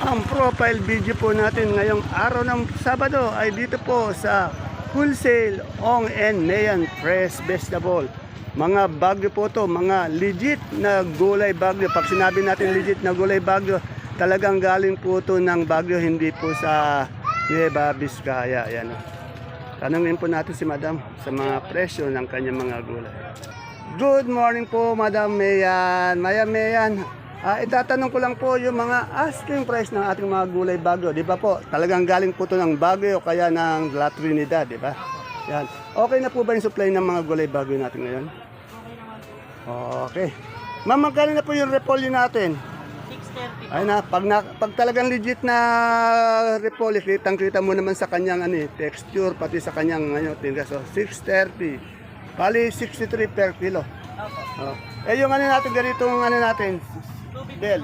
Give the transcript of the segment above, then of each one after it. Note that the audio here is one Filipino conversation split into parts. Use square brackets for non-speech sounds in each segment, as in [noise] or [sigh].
Ang profile video po natin ngayong araw ng Sabado ay dito po sa Wholesale Ong and Mayan Fresh Vegetable. Mga bagyo po to, mga legit na gulay bagyo. Pag sinabi natin legit na gulay bagyo, talagang galing po to ng bagyo, hindi po sa Nueva Vizcaya. Yan. Tanungin po natin si Madam sa mga presyo ng kanyang mga gulay. Good morning po, Madam Mayan. Maya Mayan, ah, itatanong ko lang po yung mga asking price ng ating mga gulay bagyo. Di ba po? Talagang galing po to ng bagyo o kaya ng La Trinidad, di ba? Yan. Okay na po ba yung supply ng mga gulay bagyo natin ngayon? Okay. Ma'am, magkano na po yung repolyo natin? 6.30 Ay na, pag, na, pag talagang legit na repolyo, kitang kita mo naman sa kanyang ano, eh, texture, pati sa kanyang ano, tinga. So, 630. Bali, 63 per kilo. Oh. Eh, yung ano natin, ganito yung ano natin, Bell,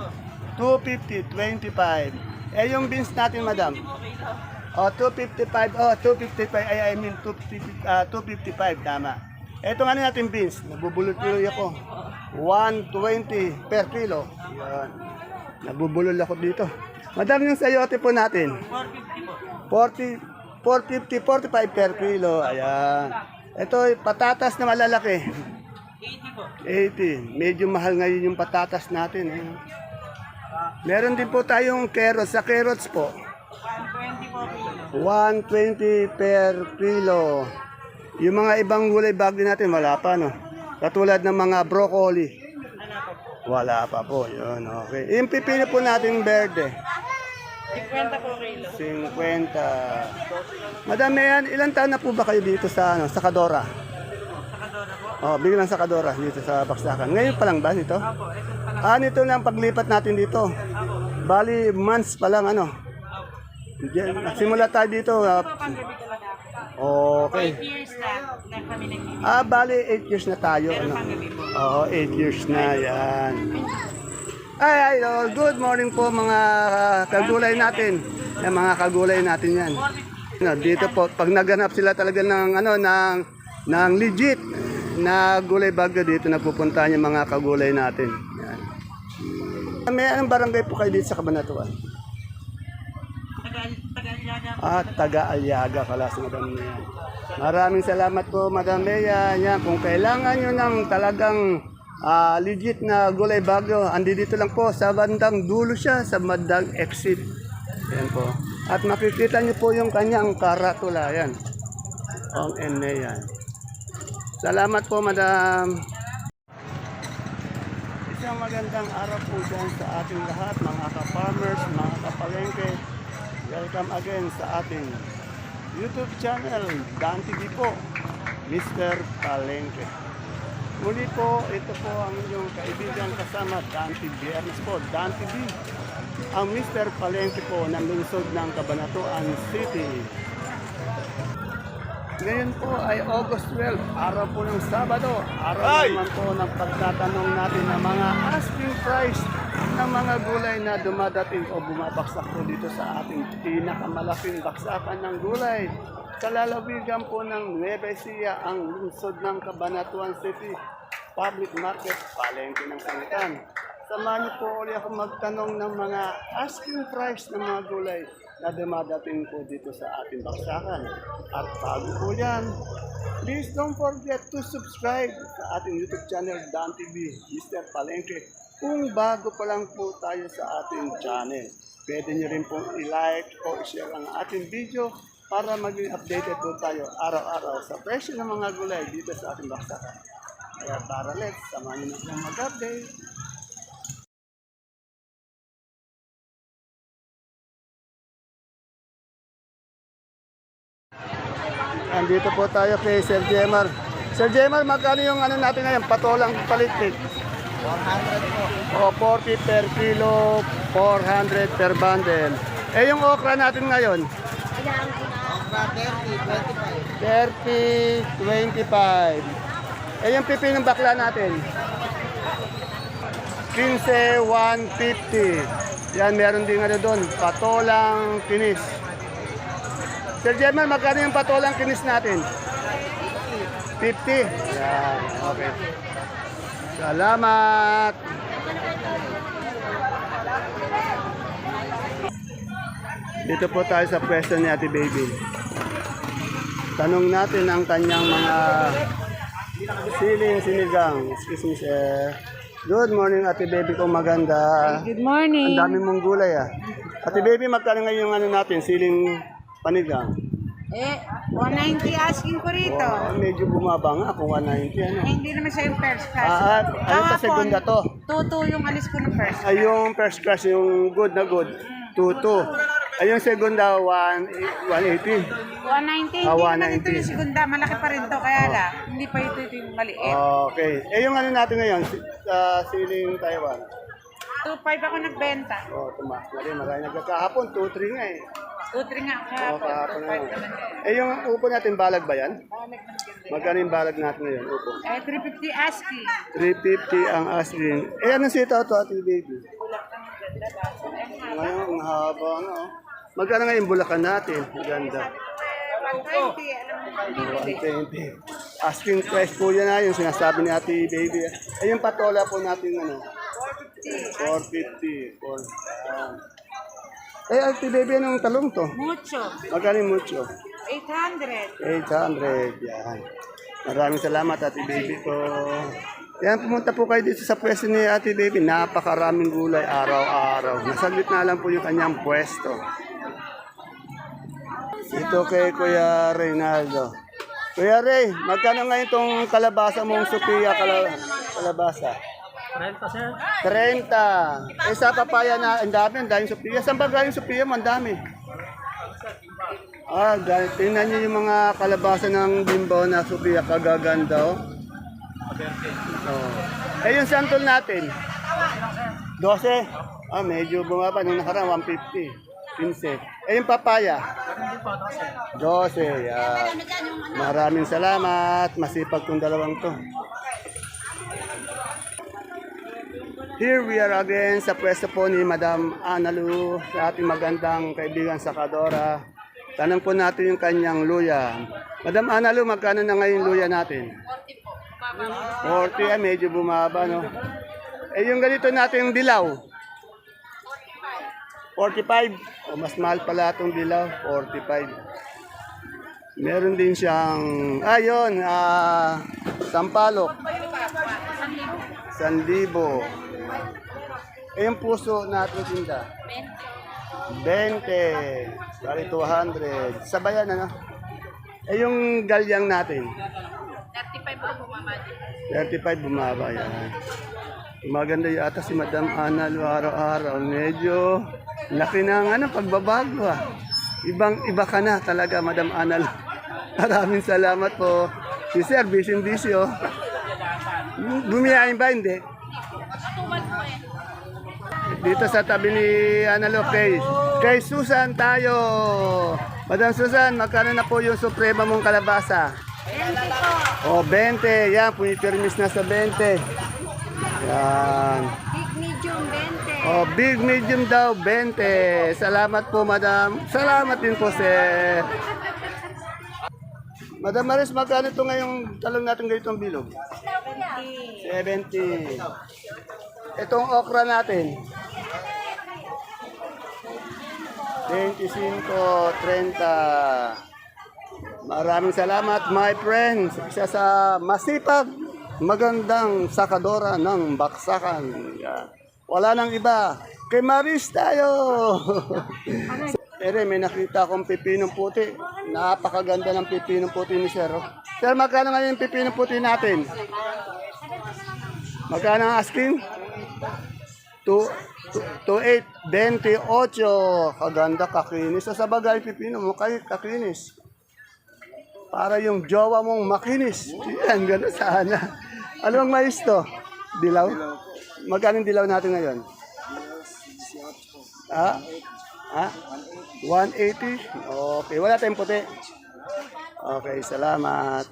250, 25. Eh, yung beans natin, madam, oh, 255, oh, 255, ay, I mean, 250, ah, 255, tama. Etong ano natin beans, nabubulot tuloy ako. 120 per kilo. Yan. Nabubulol ako dito. Madam yung sayote po natin. 450 po. 40, 40, 45 per kilo. Ayan. Ito, patatas na malalaki. 80 po. 80. Medyo mahal ngayon yung patatas natin. Eh. Meron din po tayong carrots. Sa carrots po, 120 po kilo. 120 per kilo. Yung mga ibang gulay bagyo natin, wala pa, no? Katulad ng mga broccoli. Wala pa po, yun, okay. Yung pipino po natin verde, 50 po kilo. 50. Madami yan, ilang taon na po ba kayo dito sa, ano, sa Kadora? Oh, biglang sa Kadora, dito sa Baksakan. Ngayon pa lang ba nito? Apo, ito pa lang. Ah, nito lang paglipat natin dito. Bali, months pa lang, ano? Diyan, Simula tayo dito. talaga. okay. 5 years na na kami. Ah, bali, 8 years na tayo. Pero Ano? panggabi po. Oo, 8 years na yan. Ay, idol, good morning po mga kagulay natin. Yung mga kagulay natin yan. No, dito po, pag naganap sila talaga ng, ano, ng, ng legit na gulay bagyo dito, nagpupunta yung mga kagulay natin. Yan. May anong barangay po kayo dito sa Kabanatuan? Ah, taga Aliaga pala si Madam Mea. Maraming salamat po, Madam Mea. Yan, kung kailangan nyo ng talagang ah, legit na gulay bagyo, andi dito lang po sa bandang dulo siya, sa bandang exit. Yan po. At makikita nyo po yung kanyang karatula. Yan. Ang ene yan. Salamat po, Madam. Isang magandang araw po dyan sa ating lahat, mga ka-farmers, mga kapalengke. Welcome again sa ating YouTube channel, Dan TV po, Mr. Palengke. Muli po, ito po ang inyong kaibigan kasama, Dan TV. Biyernes po, Dan TV. Ang Mr. Palengke po ng lungsod ng Cabanatuan City. Ngayon po ay August 12, araw po ng Sabado. Araw naman po ng pagtatanong natin ng mga asking price ng mga gulay na dumadating o bumabaksak po dito sa ating pinakamalaking baksakan ng gulay. Sa lalawigan po ng Nueva Ecija, ang lungsod ng Cabanatuan City Public Market, palengke ng sangitan. Samahan niyo po ulit ako magtanong ng mga asking price ng mga gulay na dumadating po dito sa ating baksakan. At bago po yan, please don't forget to subscribe sa ating YouTube channel, Dan TV, Mr. Palengke. Kung bago pa lang po tayo sa ating channel, pwede nyo rin pong i-like o i-share ang ating video para maging updated po tayo araw-araw sa presyo ng mga gulay dito sa ating baksakan. Kaya tara let's, samahan nyo na mag-update. Andito po tayo kay Sir Jemar. Sir Jemar, magkano yung ano natin ngayon? Patolang palitpit. 100 po. O 40 per kilo, 400 per bundle. Eh yung okra natin ngayon, Okra 30, 30, 25. 25. Eh yung pipi bakla natin, 15, 150. Yan, meron din ano doon, patolang kinis. Sir German, magkano yung patolang kinis natin? 50. Yan, okay. Salamat. Dito po tayo sa pwesto ni Ate Baby. Tanong natin ang kanyang mga siling sinigang. Excuse me, sir. Good morning, Ate Baby ko maganda. Good Ang morning. dami mong gulay ah. Ate Baby, magkano ngayon yung ano natin, siling panigang? Eh, 190 asking ko rito. Oh, medyo bumaba nga kung 190 ano. Eh, hindi naman siya yung first class. Ah, ah, ano sa segunda to? Tuto yung alis ko ng first. Ay, yung first class, yung good na good, 2-2. Ay, yung segunda, 1, 180. 190, Ah, hindi naman 190. ito yung segunda. Malaki pa rin to, kaya lang. Hindi pa ito, ito yung maliit. Okay. Eh, yung ano natin ngayon, si- sa siling Taiwan. 2.5 ako nagbenta. Oh, tumaas na rin. Marami nagkakahapon, 2-3 nga eh. 2.3 nga Oh, kahapon. kahapon na. 2.5 naman eh. Yung upo natin, balag ba yan? Balik ng ganda. Magkano yung balag natin ngayon, upo? Eh, 350 asking. 350 ang asking. Eh, anong sitaw to, ate baby? Ngayon, ang haba nga, oh. Magkano nga yung bulakan natin? Ang ganda. Eh, 120, alam mo kung bibili. 120. Asking price po yan na, yung sinasabi ni ate baby. Eh, yung patola po natin, ano? 450. 450. Ayan. Eh, ate baby, anong talong to? Mucho. Magkano yung mucho? 800. 800. Yan. Maraming salamat, Ate Baby ko. Yan, pumunta po kayo dito sa pwesto ni Ate Baby. Napakaraming gulay araw-araw. Nasa gitna lang po yung kanyang pwesto. Ito kay Kuya Reynaldo. Kuya Ray, magkano ngayon itong kalabasa mong Sophia kala kalabasa? 30, sir. 30. Eh, sa papaya na, ang dami, ang daming Sophia. Saan ba galing mo? Ang dami. Ah, dahil tingnan niyo yung mga kalabasa ng bimbo na Sophia, kagaganda oh. Oh. Eh yung santol natin? 12? Ah, medyo bumaba. Nung nakaraan, 150. 15. Eh yung papaya? 12. Yan. Maraming salamat. Masipag tong dalawang to. Here we are again sa pwesto po ni Madam Analu, sa ating magandang kaibigan sa Kadora. Tanong po natin yung kanyang luya. Madam Analu, magkano na ngayon luya natin? 40 40, ah, medyo bumaba, no? Eh, yung ganito natin yung dilaw. 45. O, mas mahal pala itong dilaw, 45. Meron din siyang, ayun, ah, sampalok. Sandibo. Eh, yung puso natin tinda? 20. Bali 200. Sabayan, ano? Eh, yung galyang natin? 35 bumaba yan. Maganda yata si Madam Ana araw-araw. Medyo laki ng ano, pagbabago ah. Ibang iba ka na talaga, Madam Anal. [laughs] Maraming salamat po. Si Sir, busy-busy oh. Bumiyahin ba? Hindi. Dito sa tabi ni Analo, kay, kay Susan tayo. Madam Susan, magkano na po yung suprema mong kalabasa? O, 20. Yan, pumipirmis na sa 20. Yan. Big medium 20. O, big medium daw, 20. Salamat po, madam. Salamat din po, sir. Madam Maris, magkano ito ngayong talong natin ganitong bilog? 70. Itong okra natin? 25, 30. Maraming salamat, my friends. Isa sa masipag, magandang sakadora ng baksakan. Wala nang iba. Kay Maris tayo. [laughs] Ere, may nakita akong pipinong puti. Napakaganda ng pipinong puti ni Sir. Sir, magkano ngayon yung pipinong puti natin? Magkano ang asking? 2, 8, 28. Kaganda, kakinis. So, sa bagay, pipino mo, kay kakinis. Para yung jowa mong makinis. Yan, gano'n sana. Ano ang mais to? Dilaw? Magkano dilaw natin ngayon? Ha? Ha? 180? Okay, wala tayong puti. Okay, salamat.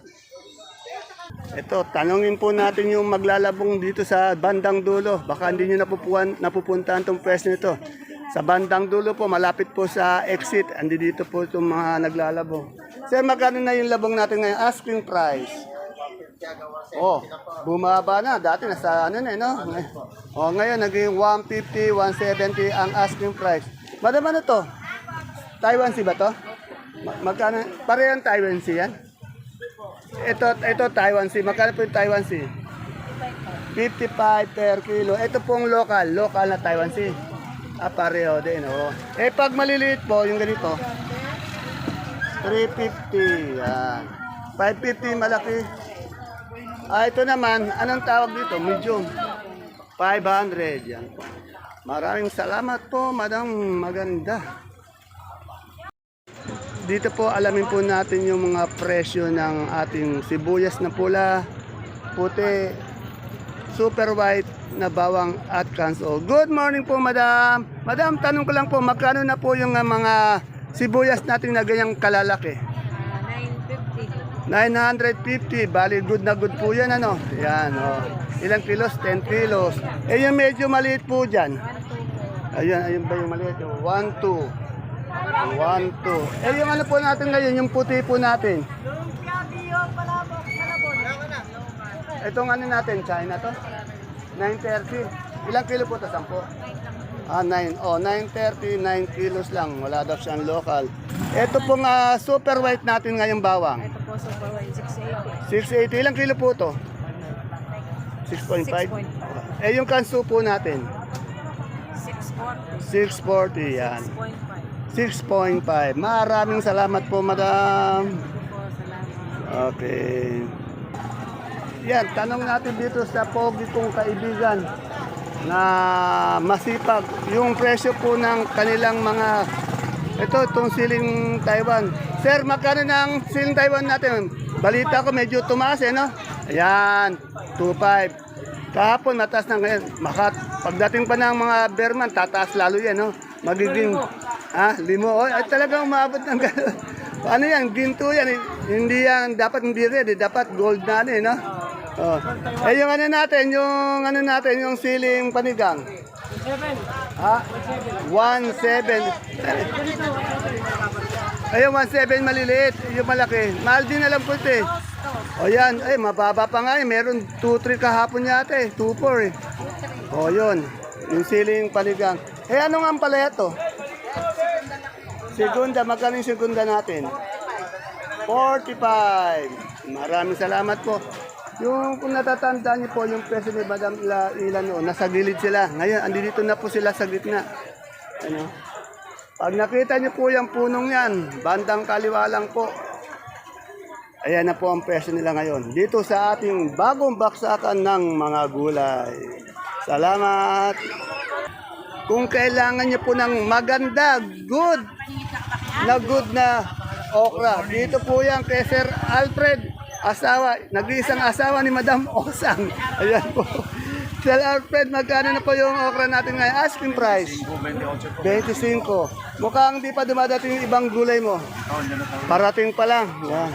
Ito, tanongin po natin yung maglalabong dito sa bandang dulo. Baka hindi nyo napupuan, napupuntahan itong pwesto nito. Sa bandang dulo po, malapit po sa exit. Andi dito po itong mga naglalabong. Sir, magkano na yung labong natin ngayon? Asking price. Oh, bumaba na. Dati nasa ano na, eh, no? Oh, ngayon naging 150, 170 ang asking price. Madam, ano to? Taiwan Sea ba to? Ma- magkano? Parehong Taiwan Sea yan? Ito, ito Taiwan Sea. Magkano po yung Taiwan Sea? 55 per kilo. Ito pong local, local na Taiwan Sea. Ah, pareho din, oo. Eh, pag maliliit po, yung ganito, 350, yan. 550, malaki. Ah, ito naman, anong tawag dito? Medium. 500, yan po. Maraming salamat po, madam. Maganda. Dito po, alamin po natin yung mga presyo ng ating sibuyas na pula, puti, super white na bawang at kanso. Good morning po, madam. Madam, tanong ko lang po, magkano na po yung uh, mga sibuyas natin na ganyang kalalaki? 950. Bali, good na good po yan, ano? Yan, oh. Ilang kilos? 10 kilos. Eh, yung medyo maliit po dyan. Ayun, ayun ba yung maliit? 1, 2. 1, 2. Eh, yung ano po natin ngayon, yung puti po natin. Itong ano natin, China to? 930. Ilang kilo po to? 10? Ah, 9. Oh, 930, 9 kilos lang. Wala daw siyang local. Ito pong ah, super white natin ngayong bawang. Ito po, super wine, 680. 680. Ilang kilo po to? 6.5? 6.5. Eh, yung kanso po natin. 640. 640, yan. 6.5. 6.5. Maraming salamat po, madam. Okay. Yan, tanong natin dito sa pogi kong kaibigan na masipag. Yung presyo po ng kanilang mga ito, itong siling Taiwan. Sir, magkano ng siling Taiwan natin? Balita ko medyo tumaas eh, no? Ayan, 2.5. Kahapon, mataas na ngayon. Makat, pagdating pa ng mga Berman, tataas lalo yan, no? Magiging, ah, limo. Oh, ay, talagang umabot ng gano'n. [laughs] Ano yan, ginto yan. eh. Hindi yan, dapat hindi red, eh. dapat gold na ano, eh, no? Oh. Eh, yung ano natin, yung ano natin, yung siling panigang. Ha? 1.7. Ayun, 1.7 maliliit. Yung malaki. Mahal din alam ko ito eh. O yan, ay mababa pa nga eh. Meron 2.3 kahapon yata eh. 2.4 eh. O yun. Yung siling panigang. Eh ano nga ang palaya to? Segunda, magkano yung segunda natin? 45. Maraming salamat po. Yung kung natatandaan niyo po yung presyo ni Madam Ila, Ilan noon, nasa gilid sila. Ngayon, andito na po sila sa gitna. Ano? Pag nakita niyo po yung punong yan, bandang kaliwa lang po. Ayan na po ang presyo nila ngayon. Dito sa ating bagong baksakan ng mga gulay. Salamat! Kung kailangan niyo po ng maganda, good, na good na okra. Dito po yan kay Sir Alfred, asawa, nag-iisang asawa ni Madam [laughs] Osang. Ayan po. Sir Alfred, magkano na po yung okra natin ngayon? Asking price? 25. Mukhang di pa dumadating yung ibang gulay mo. Parating pa lang. Yan.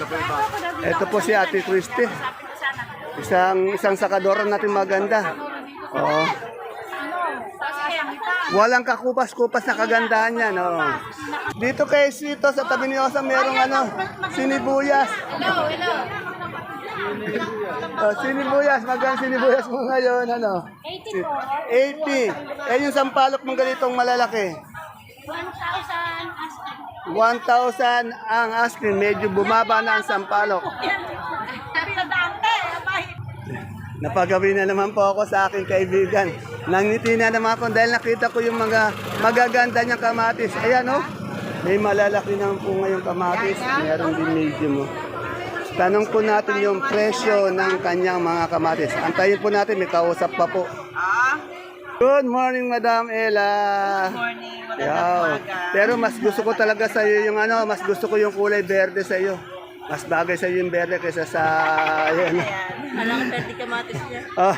Ito po si Ate Christy. Isang isang sakadora natin maganda. Oo. Walang kakupas-kupas na kagandahan yan. Oo. Dito kay Sito sa tabi ni Osa merong ano, sinibuyas. Oh, sinibuyas, magkano sinibuyas mo ngayon, ano? 80 po. 80. Eh, yung sampalok mong ganitong malalaki. 1,000 ang asking. Medyo bumaba na ang sampalok. Napagawi na naman po ako sa aking kaibigan. Nangiti na naman ako dahil nakita ko yung mga magaganda niyang kamatis. Ayan oh, may malalaki naman po ngayong kamatis. Meron din medium oh. Tanong po natin yung presyo ng kanyang mga kamatis. Antayin po natin, may kausap pa po. Good morning, Madam Ella. Good morning, Madam Pero mas gusto ko talaga sa iyo yung ano, mas gusto ko yung kulay berde sa iyo. Mas bagay sa yung berde kaysa sa ayan. Alam ko, 30 kamatis niya. Ah.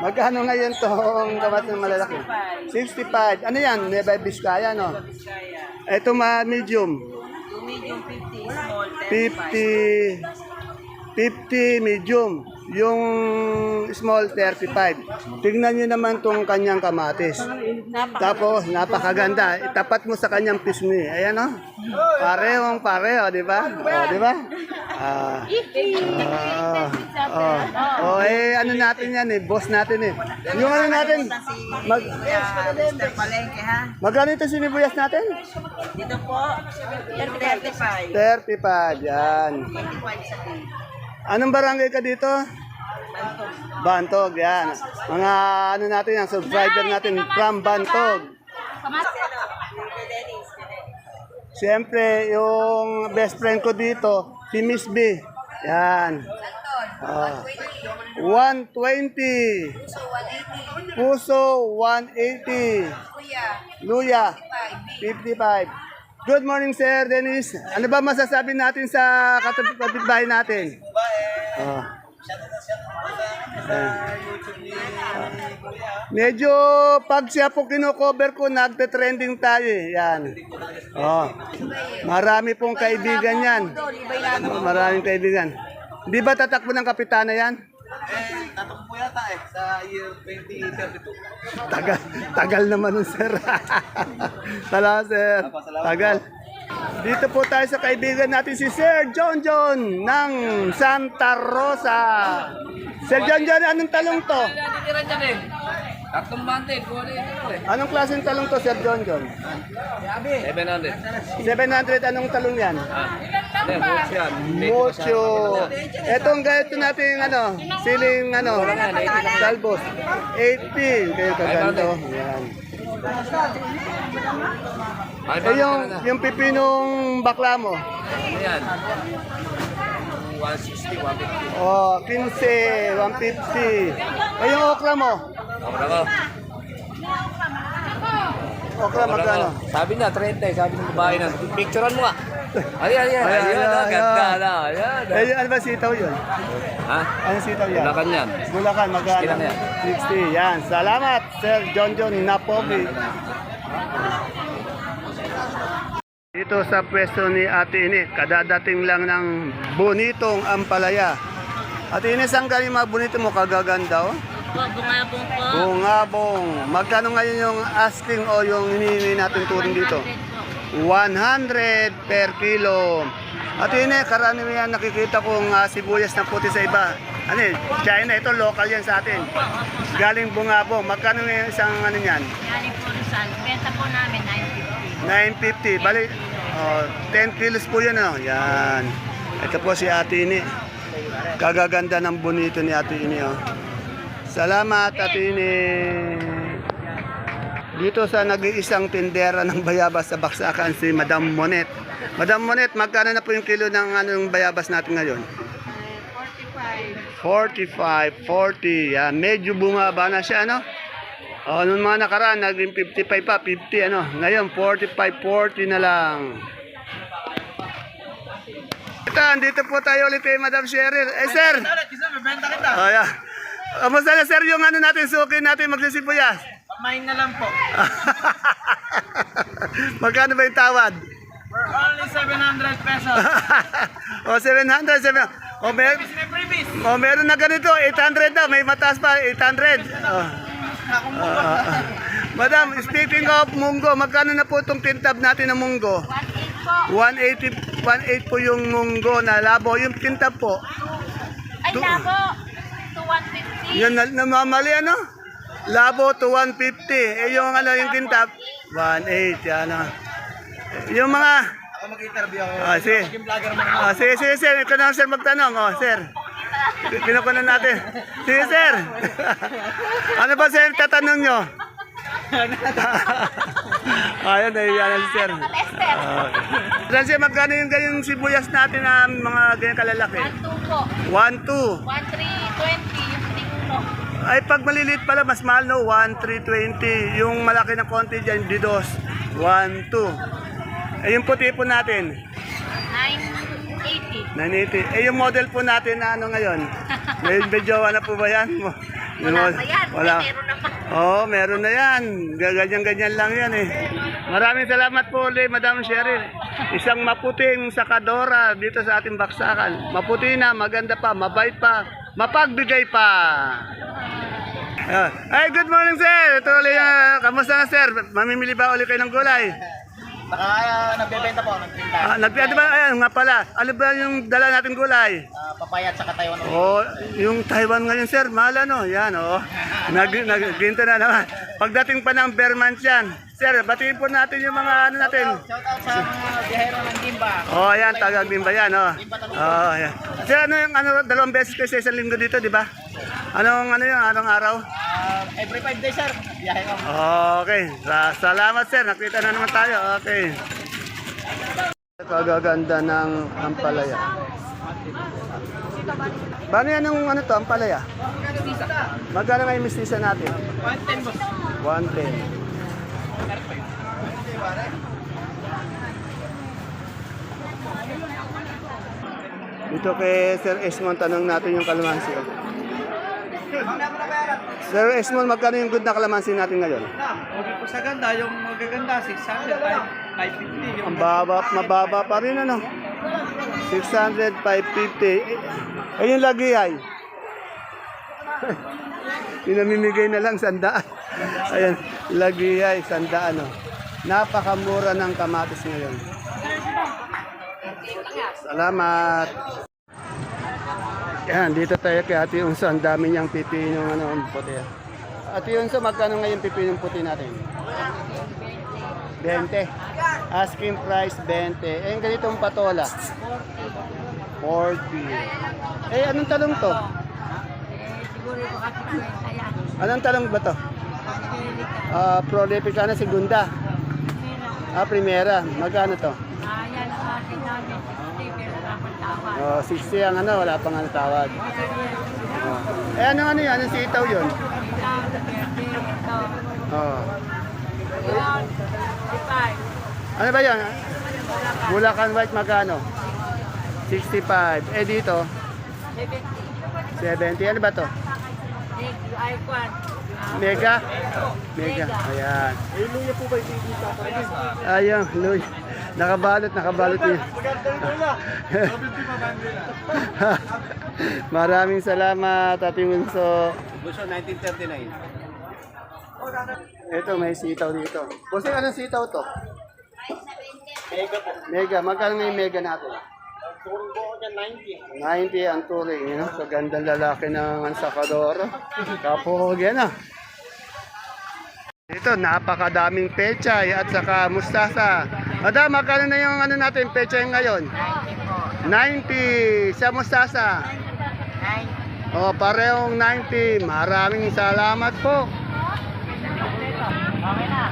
Magkano ngayon tong kamatis ng malalaki? 65. Ano yan? Nueva Vizcaya, no? Ito ma medium. Medium 50, small 50. 50 medium. Yung small 35. Tingnan nyo naman tong kanyang kamatis. Tapos, napakaganda. Itapat mo sa kanyang pisngi. Ayan o. Parehong pareho, di ba? O, di ba? Ah. Ah. Oh. oh, eh, ano natin yan eh. Boss natin eh. Yung ano natin, mag, Mr. Palengke ha. magkano ito sinibuyas natin? Dito po, 35. 35, yan. Anong barangay ka dito? Bantog, yan. Mga ano natin yan, subscriber natin from Bantog. Siyempre, yung best friend ko dito, si Miss B. Yan. Ah. 120. Puso, 180. Luya, 55. Good morning, Sir Dennis. Ano ba masasabi natin sa kapitbahay natin? Oh. Medyo pag siya po kino-cover ko, nagte-trending tayo eh. Yan. Oh. Marami pong kaibigan yan. Maraming kaibigan. Di ba tatakbo ng kapitana yan? Eh, yata eh, sa year 2032. Tagal, tagal naman nun, sir. [laughs] Salamat, sir. Tagal. Dito po tayo sa kaibigan natin si Sir John John ng Santa Rosa. Sir John John, anong talong to? Natitira dyan eh. Tatlong bante, kuha na ito eh. Anong klaseng talong to, Sir John John? 700. 700, anong talong yan? Hindi, buhos yan. Mocho. Etong ganito natin, ano, siling, ano, talbos. 18. Kayo kaganto. Yan. Eh, yung, yung pipinong bakla mo. Ayan. 160, 150. Oh, 15, 150. Eh, yung okra mo? Ako ko. Okra magkano? Sabi na, 30. Sabi ng babae na. Picturean mo ah. Ayan, ayan. Ayan, Ayan, ayan, ah, ganda ayan. na. Ayan. Eh, yung ano ba sitaw yun? Ha? Ano sitaw yan? Bulacan yan. Bulacan, magkano? 60 lang yan. 60, yan. Salamat, Sir John John Napogi. Dito sa pwesto ni Ate Ini, kadadating lang ng bonitong ampalaya. Ate Ini, saan galing mga bonito mo? Kagaganda, oh. Po, bungabong po. Bungabong. Magkano ngayon yung asking o yung hinihingi natin turing dito? 100 per kilo. At yun eh, karamihan nakikita kong ah, sibuyas na puti sa iba. Ano eh, China, ito local yan sa atin. Galing bungabong. Magkano yung isang ano yan? Galing po Rizal. Benta po namin 950. 950. Bali, oh, 10 kilos po yun. Oh. Yan. Ito po si Ate Ini. Kagaganda ng bonito ni Ate Ini. Oh. Salamat, Ate Ini. Dito sa nag-iisang tindera ng bayabas sa Baksakan, si Madam Monet. Madam Monet, magkano na po yung kilo ng anong bayabas natin ngayon? 45, 40. Yan, medyo bumaba na siya, ano? O, nung mga nakaraan, naging 55 pa, 50, ano? Ngayon, 45, 40 na lang. Ito, andito po tayo ulit kay Madam Cheryl. Eh, sir! Kisa, bebenta kita. Oh, yeah. Kamusta na, sir, yung ano natin, suki natin magsisibuyas? Pamain na lang po. [laughs] Magkano ba yung tawad? For only 700 pesos. o, 700, 700. O, mer May freebies. o, meron na ganito, 800 daw. May mataas pa, 800. Oh. Ah, ah. Madam, speaking of munggo, magkano na po itong tintab natin ng munggo? 180 180 po yung munggo na labo. Yung tintab po, Ay, labo. To 150. Yun na, namamali ano? Labo to 150. Eh yung ano, yung kintab, 180. Yan ah. Yung mga, Ako mag-interview ako. ah, si, vlogger mo. ah, sige, sige, sir. Ito na, sir, magtanong. Oh, sir. Kinukunan natin. Sige, sir. [laughs] ano ba, sir, tatanong nyo? [laughs] Ayun, nahiya na si sir. Uh, Francis, magkano yung ganyang sibuyas natin na mga ganyan kalalaki? 1, 2 po. 1, 2. 1, 3, 20. Ay, pag maliliit pala, mas mahal, no? 1, 3, 20. Yung malaki na konti dyan, didos. 1, 2. Eh, yung puti po natin, 980. 980. Eh, yung model po natin na ano ngayon? [laughs] May medyo na po ba yan? Mo- Wala pa yan. Wala. Meron naman. Oo, oh, meron na yan. Ganyan-ganyan lang yan eh. Maraming salamat po ulit, Madam Cheryl. Isang maputing sakadora dito sa ating baksakan. Maputi na, maganda pa, mabait pa. mapagbigay pa. Ah, Ay, good morning sir. Ito ulit, ah, kamusta na sir? Mamimili ba ulit kayo ng gulay? [laughs] Naka, uh, nagbebenta po, nagtinda. Ah, nag ano ba, ayan nga pala, ano ba yung dala nating gulay? Papaya at saka Taiwan. Oh, yung Taiwan ngayon sir, mahal ano, yan oh. Nag, nagginto na naman. Pagdating pa ng Berman yan, sir, batiin po natin yung mga ano natin. Shout out sa mga biyahero ng Gimba. Oh, yan, tagag din ba yan, oh. Oh, yan. Sir, ano yung ano, dalawang beses kayo sa isang linggo dito, di ba? Anong ano yung anong araw? Uh, every 5 days, sir. Biyahe ko. Okay. Sa salamat sir. Nakita na naman tayo. Okay. Kagaganda ng ampalaya. Paano yan ang ano to, ampalaya? Magkano nga yung mistisa natin? 110 boss. 110. Dito kay Sir Esmond, tanong natin yung kalamansi. Sir Esmond, magkano yung good na kalamansi natin ngayon? Okay po sa ganda, yung magaganda, 600, 550. Yung Ang baba, mababa pa rin ano. 600, 550. Eh, yung lagi ay. [laughs] Pinamimigay na lang sandaan. Ayan, lagi ay sandaan. Oh. Napakamura ng kamatis ngayon. Salamat. Yan, dito tayo kay Ate Unso. Ang dami niyang pipinong ano, puti. Ate Unso, magkano ngayon pipinong puti natin? 20. Asking price 20. Eh, ganitong patola? 40. Eh, anong talong to? Anong talong ba to? Ah, Prolipicana Segunda. Ah, Primera. Magkano to? Oh, 60 ang ano, wala pang ano tawad. Oh. Eh, ano ano yan? Anong sitaw yun? Oh. Ano ba yan? Bulacan White magkano? 65. Eh dito? 70. Ano ba to? Mega? Mega. Ayan. Eh, luya po ba ito Ayan, luya. Nakabalot, nakabalot yun. [laughs] Maraming salamat, Ate Winso. Gusto 1939. Ito, may sitaw dito. Bossing, anong sitaw to? Mega po. Mega. Magkano may mega natin? Turing po dyan, 90. 90 ang turing, you know? Sa gandang lalaki ng Ansakadoro. Kapog yan ah. Ito, napakadaming pechay at saka mustasa. Madam, magkano na yung ano natin, pechay ngayon? 90 sa mustasa. O, parehong 90. Maraming salamat po.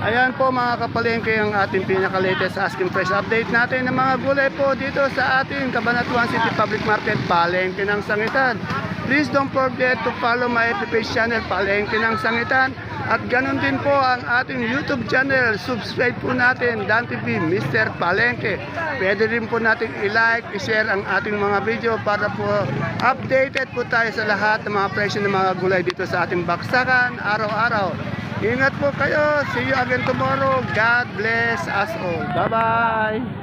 Ayan po mga kapalengke ang ating pinaka-latest asking price update natin ng mga gulay po dito sa ating Cabanatuan City Public Market, Palengke ng Sangitan. Please don't forget to follow my FB channel, Palengke ng Sangitan. At ganun din po ang ating YouTube channel. Subscribe po natin, Dan TV, Mr. Palengke. Pwede rin po natin i-like, i-share ang ating mga video para po updated po tayo sa lahat ng mga presyo ng mga gulay dito sa ating baksakan araw-araw. Ingat po kayo. See you again tomorrow. God bless us all. Bye-bye.